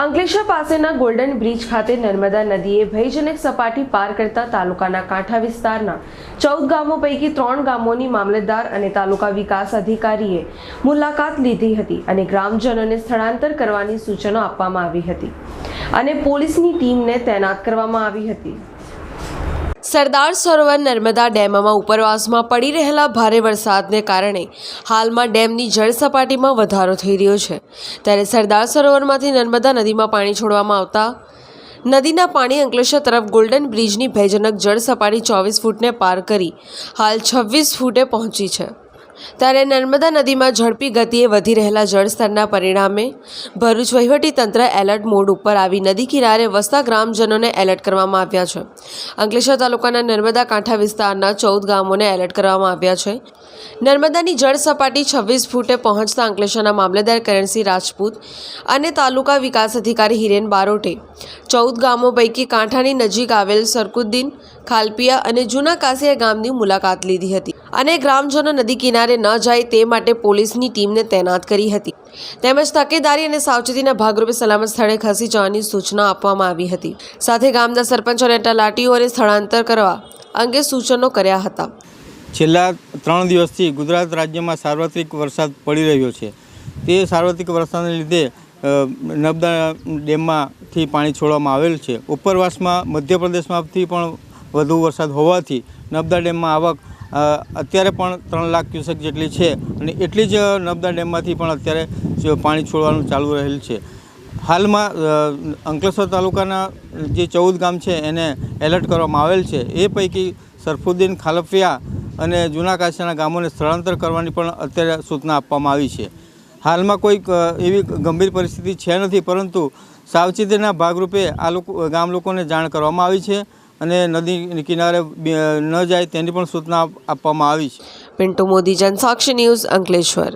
અંકલેશ્વર પાસેના golden bridge ખાતે નર્મદા નદીએ ભયજનક સપાટી પાર કરતા તાલુકાના કાંઠા વિસ્તારના ચૌદ ગામો પૈકી ત્રણ ગામોની મામલતદાર અને તાલુકા વિકાસ અધિકારીએ મુલાકાત લીધી હતી અને ગ્રામજનોને સ્થળાંતર કરવાની સૂચનો આપવામાં આવી હતી. અને પોલીસની ટીમને તૈનાત કરવામાં આવી હતી. સરદાર સરોવર નર્મદા ડેમમાં ઉપરવાસમાં પડી રહેલા ભારે વરસાદને કારણે હાલમાં ડેમની જળ સપાટીમાં વધારો થઈ રહ્યો છે. ત્યારે સરદાર સરોવરમાંથી નર્મદા નદીમાં પાણી છોડવામાં આવતા નદીના પાણી અંકલેશ્વર તરફ ગોલ્ડન બ્રિજની ભયજનક જળ સપાટી ચોવીસ ફૂટને પાર કરી હાલ છવ્વીસ ફૂટે પહોંચી છે. ત્યારે નર્મદા નદીમાં ઝડપી ગતિએ વધી રહેલા જળસ્તરના પરિણામે ભરૂચ તંત્ર એલર્ટ મોડ ઉપર આવી નદી કિનારે વસતા ગ્રામજનોને એલર્ટ કરવામાં આવ્યા છે. અંકલેશ્વર તાલુકાના નર્મદા કાંઠા વિસ્તારના ચૌદ ગામોને એલર્ટ કરવામાં આવ્યા છે. નર્મદાની જળ સપાટી છવ્વીસ ફૂટે પહોંચતા અંકલેશ્વરના મામલતદાર કરણસિંહ રાજપૂત અને તાલુકા વિકાસ અધિકારી હિરેન બારોટે ચૌદ ગામો પૈકી કાંઠાની નજીક આવેલ સરકુદ્દીન, ખાલપિયા અને જૂના કાસિયા ગામની મુલાકાત લીધી હતી. અને ગ્રામજનો નદી કિનારે ન જાય તે માટે પોલીસની ટીમને તૈનાત કરી હતી. તેમજ તકેદારી અને સાવચેતીના ભાગરૂપે સલામત સ્થળે ખસી જવાની સૂચના આપવામાં આવી હતી. સાથે ગામના સરપંચો અને તલાટીઓને સ્થળાંતર કરવા અંગે સૂચનો કર્યા હતા. છેલ્લા ત્રણ દિવસથી ગુજરાત રાજ્યમાં સાર્વત્રિક વરસાદ પડી રહ્યો છે. તે સાર્વત્રિક વરસાદને લીધે નર્મદા ડેમમાંથી પાણી છોડવામાં આવેલ છે. ઉપરવાસમાં મધ્યપ્રદેશમાંથી પણ વધુ વરસાદ હોવાથી નર્મદા ડેમમાં આવક અત્યારે પણ ત્રણ લાખ ક્યુસેક જેટલી છે અને એટલી જ નર્મદા ડેમમાંથી પણ અત્યારે પાણી છોડવાનું ચાલુ રહેલ છે. હાલમાં અંકલેશ્વર તાલુકાના જે ચૌદ ગામ છે એને એલર્ટ કરવામાં આવેલ છે. એ પૈકી સરફુદ્દીન ખાલફિયા અને જૂના કાશીના ગામોને સ્થળાંતર કરવાની પણ અત્યારે સૂચના આપવામાં આવી છે. હાલમાં કોઈ એવી ગંભીર પરિસ્થિતિ છે નથી, પરંતુ સાવચેતીના ભાગરૂપે આ લોકો, ગામ લોકોને જાણ કરવામાં આવી છે. અને નદી કિનારે ન જાય તેની પણ સૂચના આપવામાં આવી છે. પિન્ટુ મોદી, જનસાક્ષી ન્યૂઝ અંકલેશ્વર.